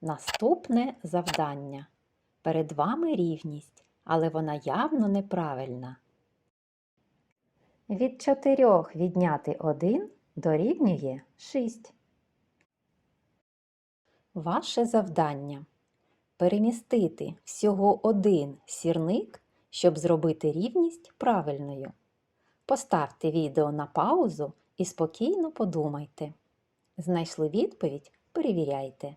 Наступне завдання. Перед вами рівність, але вона явно неправильна. Від 4 відняти 1 дорівнює 6. Ваше завдання перемістити всього один сірник, щоб зробити рівність правильною. Поставте відео на паузу і спокійно подумайте. Знайшли відповідь? Перевіряйте.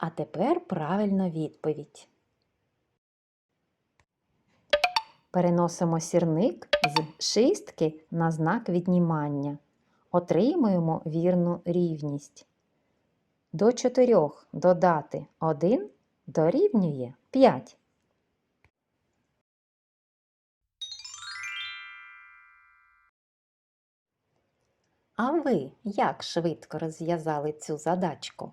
А тепер правильна відповідь. Переносимо сірник з шістки на знак віднімання. Отримуємо вірну рівність. До 4 додати 1 дорівнює 5. А ви як швидко розв'язали цю задачку?